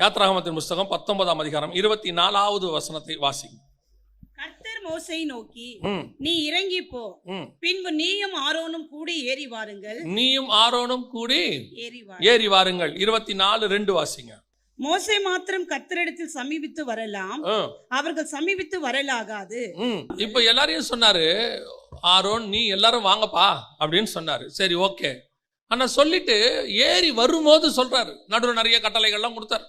யாத்ராகமத்தின் புஸ்தகம் பத்தொன்பதாம் அதிகாரம் இருபத்தி நாலாவது வசனத்தை வாசி கர்த்தர் மோசை நோக்கி நீ இறங்கி போ. பின்பு நீயும் ஆரோனும் கூடி ஏறி வாருங்கள். நீயும் ஆரோனும் கூடி ஏறி வாருங்கள். இருபத்தி நாலு ரெண்டு வாசிங்க. மோசே மாத்திரம் கர்த்தரிடத்தில் சமீபித்து வரலாம். அவர்கள் சமீபித்து வரலாகாது. இப்போ எல்லாரையும் சொன்னாரு ஆரோன் நீ எல்லாரும் வாங்கப்பா. அப்படின்னு சொன்னாரு. சரி ஓகே. ஆனா சொல்லிட்டு ஏறி வரும்போது சொல்றாரு. நடுவில் நிறைய கட்டளைகள்லாம் கொடுத்தாரு.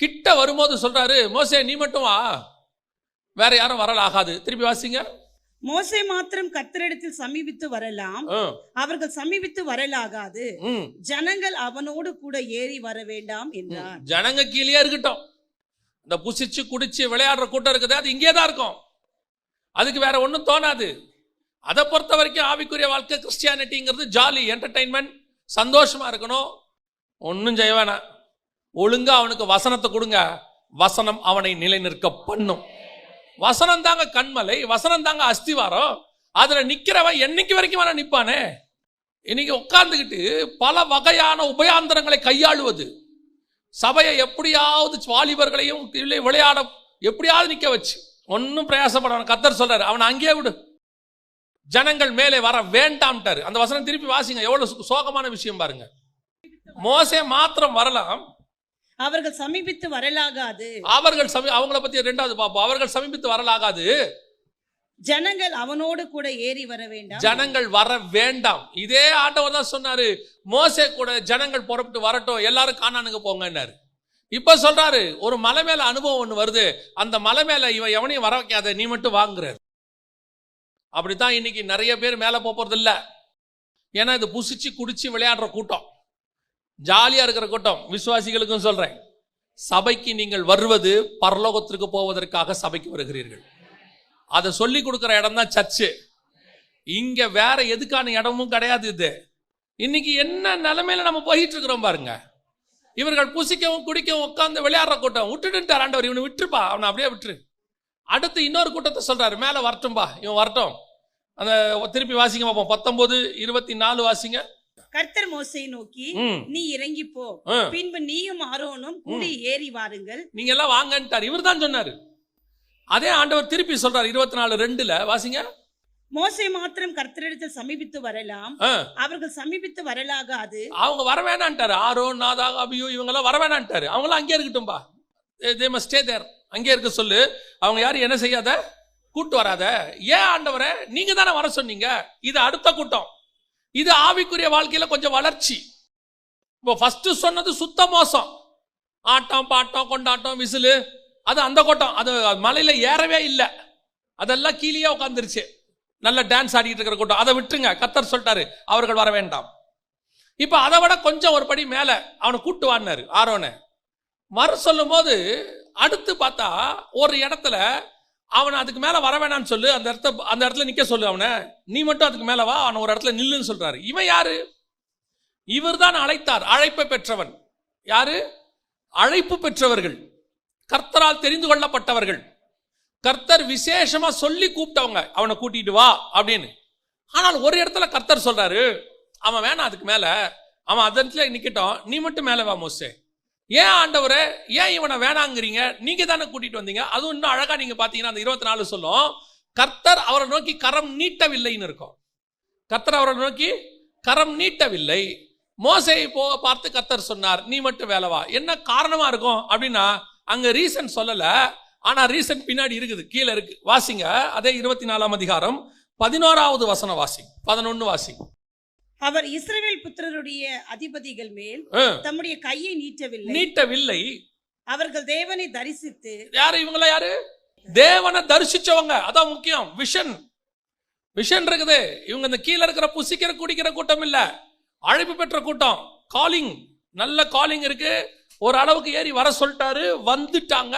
கிட்ட வரும்போது சொல்றாரு மோசே நீ மட்டும் வா. வேற யாரும் வரல ஆகாது. திருப்பி வாசிங்க. மோசே மாத்திரம் கர்த்தரிடத்தில் சமீபித்து வரலாம். அவர்கள் சமீபித்து வரலாகாது. ஜனங்கள் அவனோடு கூட ஏறி வர வேண்டாம் என்றார். ஜனங்க கீழே இருக்கட்டும். இந்த புசிச்சு குடிச்சு விளையாடுற கூட்டம் இருக்குது. அது இங்கே தான் இருக்கும். அதுக்கு வேற ஒன்றும் தோணாது. அதை பொறுத்த வரைக்கும் ஆவிக்குரிய வாழ்க்கை கிறிஸ்டியானிட்டிங்கிறது ஜாலி என்டர்டைன்மெண்ட் சந்தோஷமா இருக்கணும். ஒன்றும் செய்ய வேணாம். ஒழுங்கா அவனுக்கு வசனத்தை கொடுங்க. வசனம் அவனை நிலைநிற்க பண்ணும் வசனம் தாங்க கண்மலை வசனம் தாங்க அஸ்திவாரம். அதுல நிக்கிறவன் என்னைக்கு வரைக்கும் வேணா நிப்பானே. இன்னைக்கு உட்கார்ந்துக்கிட்டு பல வகையான உபயாந்தரங்களை கையாளுவது. சபையை எப்படியாவது வாலிபர்களையும் இல்லை விளையாட எப்படியாவது நிக்க வச்சு. ஒன்றும் பிரயாசப்பட கத்தர் சொல்றாரு அவனை அங்கேயே விடு. ஜனங்கள் மேலே வர வேண்டாம்ட்டாரு. அந்த வசனம் திருப்பி வாசிங்க எவ்வளவு சோகமான விஷயம் பாருங்க. மோசே மாத்திரம் வரலாம். அவர்கள் சமீபித்து வரலாகாது. அவர்கள் அவங்கள பத்தி ரெண்டாவது பார்ப்போம். அவர்கள் சமீபித்து வரலாகாது. ஜனங்கள் அவனோடு கூட ஏறி வர வேண்டாம். ஜனங்கள் வர வேண்டாம். இதே ஆண்டவர் தான் சொன்னாரு. மோசே கூட ஜனங்கள் புறப்பட்டு வரட்டும். எல்லாரும் காணானுங்க போங்கன்னாரு. இப்ப சொல்றாரு ஒரு மலை மேல அனுபவம் ஒண்ணு வருது. அந்த மலை மேல இவன் எவனையும் வர வைக்காத நீ மட்டும் வாங்குறாரு. அப்படித்தான் இன்னைக்கு நிறைய பேர் மேல போறது இல்ல ஏன்னா இது புசிச்சு குடிச்சு விளையாடுற கூட்டம். ஜாலியா இருக்கிற கூட்டம். விசுவாசிகளுக்கும் சொல்றேன். சபைக்கு நீங்கள் வருவது பரலோகத்திற்கு போவதற்காக சபைக்கு வருகிறீர்கள். அதை சொல்லி கொடுக்குற இடம் தான் சர்ச்சு. இங்க வேற எதுக்கான இடமும் கிடையாது இது. இன்னைக்கு என்ன நிலைமையில நம்ம போயிட்டு இருக்கிறோம் பாருங்க. இவர்கள் புசிக்கவும் குடிக்கவும் உட்காந்து விளையாடுற கூட்டம். விட்டுட்டு ஆண்டவர். இவனை விட்டுருப்பா. அவனை அப்படியே விட்டுரு. அடுத்து இன்னொரு கூட்டத்தை சொல்றாரு. மேலே வரட்டும்பா. இவன் வரட்டும். அந்த திருப்பி வாசிங்க பார்ப்போம். பத்தொன்பது இருபத்தி நாலு வாசிங்க. கர்த்தர் மோசை நோக்கி நீ இறங்கி போ. பின்பு நீயும் ஆரோனும் கூடி ஏறி வாருங்கள். நீங்க எல்லாம் வாங்கன்ட்டார். இவர் தான் சொன்னாரு. அதே ஆண்டவர் திருப்பி சொல்றாரு இருபத்தி நாலு ரெண்டுல. வாசிங்க. மோசே மாத்திரம் கர்த்தரிடத்தில் சமீபித்து வரலாம். அவர்கள் சமீபித்து வரலாகாது. அவங்க வர வேணான்ட்டாரு. ஆரோ நாதா அபியோ இவங்கெல்லாம் வர வேணான்ட்டாரு. அவங்களாம் அங்கே இருக்கட்டும்பா. தே மஸ்ட் ஸ்டே தேர் அங்கே இருக்க சொல்லு. அவங்க யாரும் என்ன செய்யாத? கூட்டு வராத. ஏன் ஆண்டவரே? நீங்க தானே வர சொன்னீங்க. இது அடுத்த கூட்டம். இது ஆவிக்குரிய வாழ்க்கையில கொஞ்சம் வளர்ச்சி. இப்போ ஃபர்ஸ்ட் சொன்னது சுத்த மோசம். ஆட்டம் பாட்டம் கொண்டாட்டம் விசிலு அது அந்த கோட்டம். அது மலையில ஏறவே இல்லை. அதெல்லாம் கீழே உட்காந்துருச்சு நல்ல டான்ஸ் ஆடிட்டு இருக்கிற கூட்டம். அதை விட்டுருங்க. கத்தர் சொல்லிட்டாரு அவர்கள் வர வேண்டாம். இப்போ அதை விட கொஞ்சம் ஒரு படி மேலே அவனை கூட்டு வான்னாரு ஆரோனை. மறு சொல்லும் போது அடுத்து பார்த்தா ஒரு இடத்துல அவன் அதுக்கு மேல வர வேணாம்னு சொல்லு. அந்த இடத்த அந்த இடத்துல நிக்க சொல்லு அவனை. நீ மட்டும் அதுக்கு மேல வா அவன் ஒரு இடத்துல நில்லுன்னு சொல்றாரு. இவன் யாரு? இவர்தான் அழைத்தார். அழைப்பை பெற்றவன். யாரு? அழைப்பு பெற்றவர்கள். கர்த்தரால் தெரிந்து கொள்ளப்பட்டவர்கள். கர்த்தர் விசேஷமா சொல்லி கூப்பிட்டவங்க. அவனை கூட்டிட்டு வா அப்படின்னு. ஆனால் ஒரு இடத்துல கர்த்தர் சொல்றாரு அவன் வேணாம் அதுக்கு மேல. அவன் அதன் இடத்துல நிக்கட்டும். நீ மட்டும் மேல வா மோசே. ஏன் ஆண்டவர்? ஏன் இவனை வேணாங்கிறீங்க? நீங்க தானே கூட்டிட்டு வந்தீங்க? அதுவும் இன்னும் அழகா நீங்க பாத்தீங்கன்னா அந்த இருபத்தி நாலு சொல்லும் கர்த்தர் அவரை நோக்கி கரம் நீட்டவில்லைன்னு இருக்கும். கர்த்தர் அவரை நோக்கி கரம் நீட்டவில்லை. மோசையை போ பார்த்து கர்த்தர் சொன்னார் நீ மட்டும் வேலைவா என்ன காரணமா இருக்கும் அப்படின்னா அங்க ரீசன் சொல்லல. ஆனா ரீசன் பின்னாடி இருக்குது கீழே இருக்கு. வாசிங்க அதே இருபத்தி நாலாம் அதிகாரம் பதினோராவது வசன வாசி பதினொன்னு வாசி. அவர் இஸ்ரேல் புத்திரருடைய அதிபதிகள் மேல் தம்முடைய கையை நீட்டவில்லை. நீட்டவில்லை. அவர்கள் தேவனை தரிசித்து யாரு இவங்கள யாரு? தேவனை தரிசிச்சவங்க. அதான் முக்கியம். விஷன் விஷன் இருக்குது. இவங்க இந்த கீழே இருக்கிற புசிக்கிற குடிக்கிற கூட்டம் இல்ல. அழைப்பு பெற்ற கூட்டம். காலிங் நல்ல காலிங் இருக்கு. ஒரு அளவுக்கு ஏறி வர சொல்லிட்டாரு. வந்துட்டாங்க.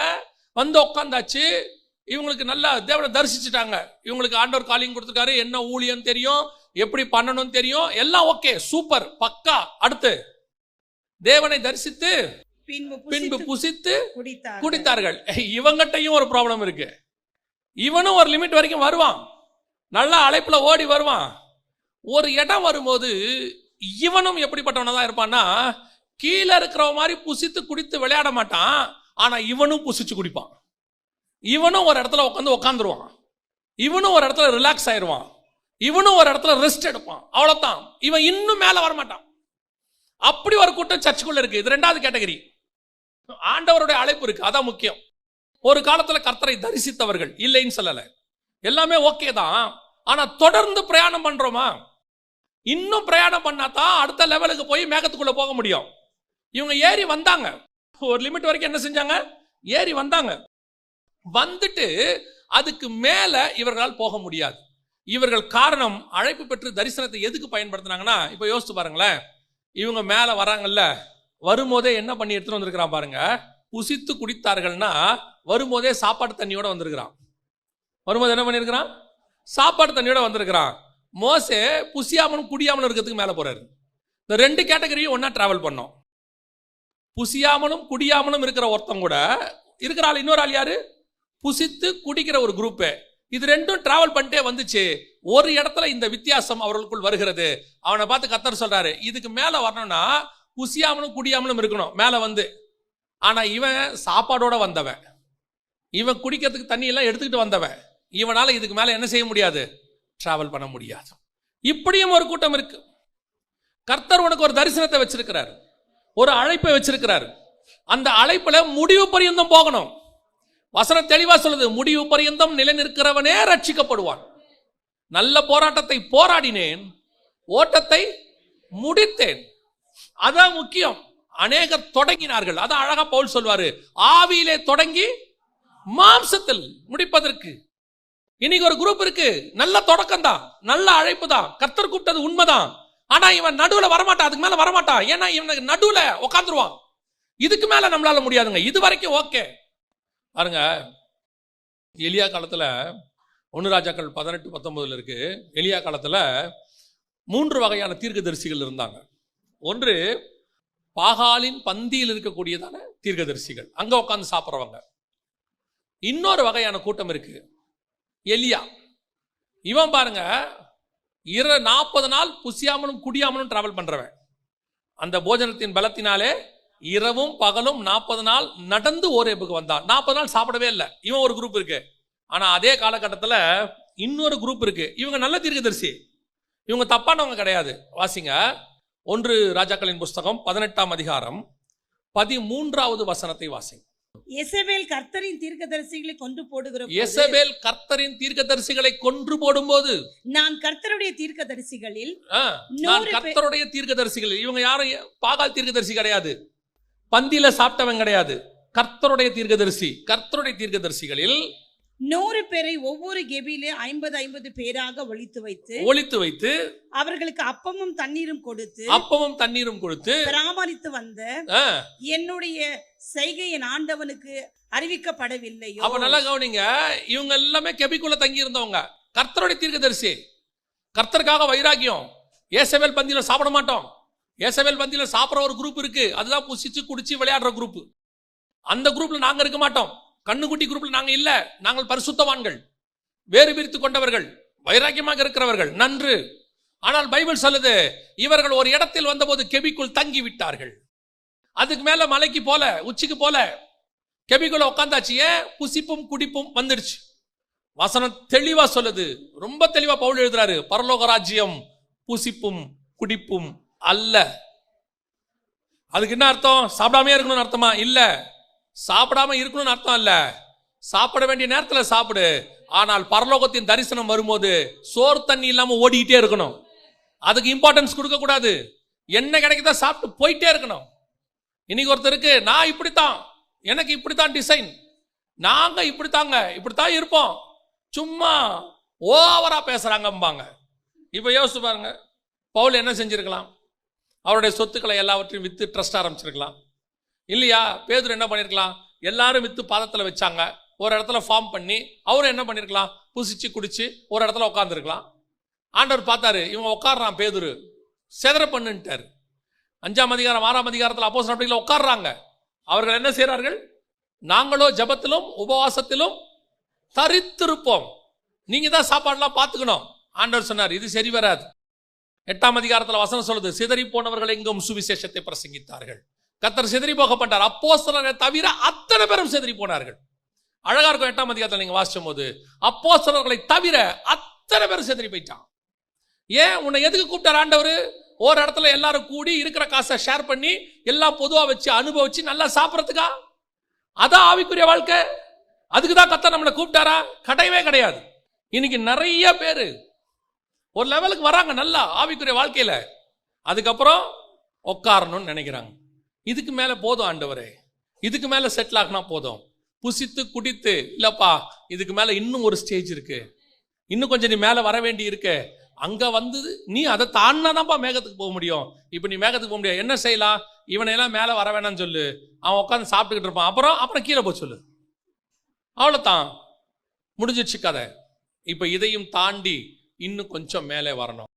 வந்து உட்காந்தாச்சு இவங்களுக்கு நல்லா தேவனை தரிசிச்சுட்டாங்க. இவங்களுக்கு ஆண்டவர் காலிங் கொடுத்துருக்காரு. என்ன ஊழியம் தெரியும்? எப்படி பண்ணணும்னு தெரியும்? எல்லாம் ஓகே சூப்பர் பக்கா அடுத்து. தேவனை தரிசித்து பின்பு புசித்து புசித்து குடித்தார் குடித்தார்கள். இவங்கிட்டையும் ஒரு ப்ராப்ளம் இருக்கு. இவனும் ஒரு லிமிட் வரைக்கும் வருவான். நல்லா அழைப்புல ஓடி வருவான். ஒரு இடம் வரும்போது இவனும் எப்படிப்பட்டவனா தான் இருப்பான்னா கீழே இருக்கிறவ மாதிரி புசித்து குடித்து விளையாட மாட்டான். ஆனா இவனும் புசிச்சு குடிப்பான். இவனும் ஒரு இடத்துல உட்காந்து உட்காந்துருவான் இவனும் ஒரு இடத்துல ரிலாக்ஸ் ஆயிடுவான் இவனும் ஒரு இடத்துல ரெஸ்ட் எடுப்பான். அவ்வளோதான் இவன் இன்னும் மேலே வரமாட்டான். அப்படி ஒரு கூட்டம் சர்ச்சுக்குள்ள இருக்கு. இது ரெண்டாவது கேட்டகரி. ஆண்டவருடைய அழைப்பு இருக்கு. அதான் முக்கியம். ஒரு காலத்துல கர்த்தரை தரிசித்தவர்கள். இல்லைன்னு சொல்லலை. எல்லாமே ஓகே தான். ஆனா தொடர்ந்து பிரயாணம் பண்றோமா? இன்னும் பிரயாணம் பண்ணா தான் அடுத்த லெவலுக்கு போய் மேகத்துக்குள்ள போக முடியும். இவங்க ஏறி வந்தாங்க. ஒரு லிமிட் வரைக்கும் என்ன செஞ்சாங்க? ஏறி வந்தாங்க. வந்துட்டு அதுக்கு மேல இவர்களால் போக முடியாது. இவர்கள் காரணம் அழைப்பு பெற்று தரிசனத்தை எதுக்கு பயன்படுத்தினாங்கன்னா இப்போ யோசித்து பாருங்களேன். இவங்க மேலே வராங்கல்ல வரும்போதே என்ன பண்ணி எடுத்துகிட்டு வந்திருக்கிறான் பாருங்க. புசித்து குடித்தார்கள்னா வரும்போதே சாப்பாடு தண்ணியோட வந்திருக்கிறான். வரும்போது என்ன பண்ணியிருக்கிறான்? சாப்பாடு தண்ணியோட வந்திருக்கிறான். மோசே புசியாமலும் குடியாமலும் இருக்கிறதுக்கு மேலே போகிறார் இந்த ரெண்டு கேட்டகரியும் ஒன்றா ட்ராவல் பண்ணோம். புசியாமலும் குடியாமலும் இருக்கிற ஒருத்தன் கூட இருக்கிற ஆள் இன்னொரு ஆள் யாரு? புசித்து குடிக்கிற ஒரு குரூப்பு இது ரெண்டும் டிராவல் பண்ணிட்டே வந்துச்சு. ஒரு இடத்துல இந்த வித்தியாசம் அவர்களுக்குள் வருகிறது. அவனை பார்த்து கத்தர் சொல்றாரு இதுக்கு மேல வரணும்னா குசியாமலும் குடியாமலும் இருக்கணும் மேல வந்து. ஆனா இவன் சாப்பாடோட வந்தவன். இவன் குடிக்கிறதுக்கு தண்ணி எல்லாம் எடுத்துக்கிட்டு வந்தவன். இவனால இதுக்கு மேல என்ன செய்ய முடியாது? டிராவல் பண்ண முடியாது. இப்படியும் ஒரு கூட்டம் இருக்கு. கர்த்தர் உனக்கு ஒரு தரிசனத்தை வச்சிருக்கிறார். ஒரு அழைப்பை வச்சிருக்கிறார். அந்த அழைப்புல முடிவு பரியந்தம் போகணும். வசனம் தெளிவா சொல்லுது முடிவு பரியந்தம் நிலை நிற்கிறவனே ரட்சிக்கப்படுவான். நல்ல போராட்டத்தை போராடினேன் ஓட்டத்தை முடித்தேன். அதான் முக்கியம். அநேகர் தொடங்கினார்கள். அதான் அழகா பவுல் சொல்வாரு ஆவியிலே தொடங்கி மாம்சத்தில் முடிப்பதற்கு. இன்னைக்கு ஒரு குரூப் இருக்கு நல்ல தொடக்கம் தான் நல்ல அழைப்பு தான். கத்தர் கூப்பிட்டது உண்மைதான். ஆனா இவன் நடுவுல வரமாட்டான் அதுக்கு மேல வரமாட்டான். ஏன்னா இவனுக்கு நடுவுல உட்காந்துருவான் இதுக்கு மேல நம்மளால முடியாதுங்க. இது வரைக்கும் ஓகே. பாருங்க எலியா காலத்தில் ஒன்று ராஜாக்கள் பதினெட்டு பத்தொன்பதில் இருக்கு. எலியா காலத்தில் மூன்று வகையான தீர்க்கதரிசிகள் இருந்தாங்க. ஒன்று பாகாலின் பந்தியில் இருக்கக்கூடியதான தீர்க்கதரிசிகள். அங்கே உட்காந்து சாப்பிட்றவங்க. இன்னொரு வகையான கூட்டம் இருக்கு. எலியா. இவன் பாருங்க இர நாற்பது நாள் புசியாமலும் குடியாமலும் டிராவல் பண்ணுறவன் அந்த போஜனத்தின் பலத்தினாலே இரவும் பகலும் நாற்பது நாள் நடந்து ஓரேப்புக்கு வந்தான். நாற்பது நாள் சாப்பிடவே இல்லை. இவன் ஒரு குரூப் இருக்கு. ஆனா அதே காலகட்டத்தில் இன்னொரு குரூப் இருக்கு. இவங்க நல்ல தீர்க்கதரிசி. இவங்க தப்பானவங்க கிடையாது. வாசிங்க. ஒன்று ராஜாக்களின் புஸ்தகம் பதினெட்டாம் அதிகாரம் பதிமூன்றாவது வசனத்தை வாசிங்க. எசபேல் கர்த்தரின் தீர்க்கதரிசிகளை கொண்டு போடுகிற எசபேல் கர்த்தரின் தீர்க்கதரிசிகளை கொன்று போடும்போது நான் கர்த்தருடைய தீர்க்கதரிசிகளில் நான் கர்த்தருடைய தீர்க்கதரிசிகள் இவங்க யாரும் பாகால் தீர்க்கதரிசி கிடையாது. பந்தியில சாப்பிட்டவன் கிடையாது. கர்த்தருடைய தீர்க்கதரிசி கர்த்தருடைய தீர்க்கதரிசிகளில் நூறு பேரை ஒவ்வொரு கெபிலே ஐம்பது ஐம்பது பேராக ஒழித்து வைத்து ஒளித்து வைத்து அவர்களுக்கு அப்பமும் தண்ணீரும் கொடுத்து அப்பமும் தண்ணீரும் கொடுத்து பராமரித்து வந்த என்னுடைய செய்கை என் ஆண்டவனுக்கு அறிவிக்கப்படவில்லையோ? அப்ப நல்லா கவனிங்க இவங்க எல்லாமே கெபிக்குள்ள தங்கி இருந்தவங்க கர்த்தருடைய தீர்க்கதரிசி. கர்த்தருக்காக வைராக்கியம். ஏசவேல் பந்தியில சாப்பிட மாட்டோம். ஏசவேல் பந்தியில் சாப்பிட்ற ஒரு குரூப் இருக்கு. அதுதான் புசிச்சு குடிச்சு விளையாடுற குரூப் அந்த குரூப்ல நாங்க இருக்க மாட்டோம். கண்ணுக்குட்டி குரூப்ல நாங்க இல்ல. நாங்கள் பரிசுத்தவான்கள். வேறு பிரித்து கொண்டவர்கள். வைராக்கியமாக இருக்கிறவர்கள். நன்று. ஆனால் பைபிள் சொல்லுது இவர்கள் ஒரு இடத்தில் வந்தபோது கெபிக்குள் தங்கி விட்டார்கள் அதுக்கு மேல மலைக்கு போல உச்சிக்கு போல கெபிக்குள்ள உட்காந்தாச்சு ஏன்? புசிப்பும் குடிப்பும் வந்துடுச்சு. வசனம் தெளிவா சொல்லுது. ரொம்ப தெளிவா பவுல் எழுதுறாரு. பரலோக ராஜ்யம் புசிப்பும் குடிப்பும் அல்ல. அதுக்கு என்ன அர்த்தம்? சாப்பிடாமே இருக்கணும்னு அர்த்தமா? இல்ல. சாப்பிடாம இருக்கணும்னு அர்த்தம் இல்ல சாப்பிட வேண்டிய நேரத்தில் சாப்பிடு. ஆனால் பரலோகத்தின் தரிசனம் வரும்போது சோறு தண்ணி இல்லாம ஓடிக்கிட்டே இருக்கணும். அதுக்கு இம்பார்ட்டன்ஸ் கொடுக்க கூடாது. என்ன கிடைக்குதோ சாப்பிட்டு போயிட்டே இருக்கணும். இன்னைக்கு ஒருத்தருக்கு நான் இப்படித்தான். எனக்கு இப்படித்தான் டிசைன் நாங்க இப்படித்தாங்க. இப்படித்தான் இருப்போம். சும்மா ஓவரா பேசுறாங்கம்பாங்க. இப்போ யோசிச்சு பாருங்க. பவுல் என்ன செஞ்சிருக்கலாம்? அவருடைய சொத்துக்களை எல்லாவற்றையும் விற்று ட்ரஸ்ட் ஆரம்பிச்சிருக்கலாம். இல்லையா? பேதூர் என்ன பண்ணிருக்கலாம்? எல்லாரும் விற்று பாதத்தில் வச்சாங்க. ஒரு இடத்துல ஃபார்ம் பண்ணி அவரும் என்ன பண்ணிருக்கலாம்? புசிச்சு குடிச்சு ஒரு இடத்துல உட்காந்துருக்கலாம் ஆண்டவர் பார்த்தாரு இவன் உட்காடுறான் பேதுரு. செதற பண்ணுன்ட்டார். அஞ்சாம் அதிகாரம் ஆறாம் அதிகாரத்தில் அப்போ அப்படிங்களா உட்காடுறாங்க அவர்கள் என்ன செய்கிறார்கள் நாங்களோ ஜெபத்திலும் உபவாசத்திலும் தரித்திருப்போம். நீங்க தான் சாப்பாடுலாம் பார்த்துக்கணும். ஆண்டவர் சொன்னார் இது சரி வராது. எட்டாம் அதிகாரத்துல வசனம் சொல்லுது சிதறி போனவர்கள் எங்கும் சுவிசேஷத்தை பிரசங்கித்தார்கள். கத்தர் சிதறி போகப்பட்டார் அப்போஸ்தலரை தவிர அத்தனை பேரும் சிதறி போனார்கள் அழகா இருக்கும் எட்டாம் அதிகாரத்தில் நீங்க வாசிக்கும் போது அப்போ சிலர்களை தவிர அத்தனை பேரும் சிதறி போயிட்டான் ஏன்? உன்னை எதுக்கு கூப்பிட்டார் ஆண்டவர்? ஒரு இடத்துல எல்லாரும் கூடி இருக்கிற காசை ஷேர் பண்ணி எல்லாம் பொதுவாக வச்சு அனுபவிச்சு நல்லா சாப்பிட்றதுக்கா? அதான் ஆவிக்குரிய வாழ்க்கை. அதுக்கு தான் கத்த நம்மளை கூப்பிட்டாரா? கிடையவே கிடையாது. இன்னைக்கு நிறைய பேர் ஒரு லெவலுக்கு வராங்க நல்லா ஆவிக்குரிய வாழ்க்கையில். அதுக்கப்புறம் உட்காரணும்னு நினைக்கிறாங்க. இதுக்கு மேலே போதும் ஆண்டவரே. இதுக்கு மேலே செட்டில் ஆகினா போதும். புசித்து குடித்து இல்லைப்பா இதுக்கு மேலே இன்னும் ஒரு ஸ்டேஜ் இருக்கு. இன்னும் கொஞ்சம் நீ மேலே வர வேண்டி இருக்கு. அங்கே வந்து நீ அதை தாண்டாதான்ப்பா மேகத்துக்கு போக முடியும். இப்போ நீ மேகத்துக்கு போக முடியாது. என்ன செய்யலாம்? இவனையெல்லாம் மேலே வர வேணாம்னு சொல்லு. அவன் உட்காந்து சாப்பிட்டுக்கிட்டு இருப்பான். அப்புறம் அப்புறம் கீழே போய் சொல்லு. அவ்வளோதான் முடிஞ்சிடுச்சு கதை. இப்போ இதையும் தாண்டி இன்னும் கொஞ்சம் மேலே வரணும்.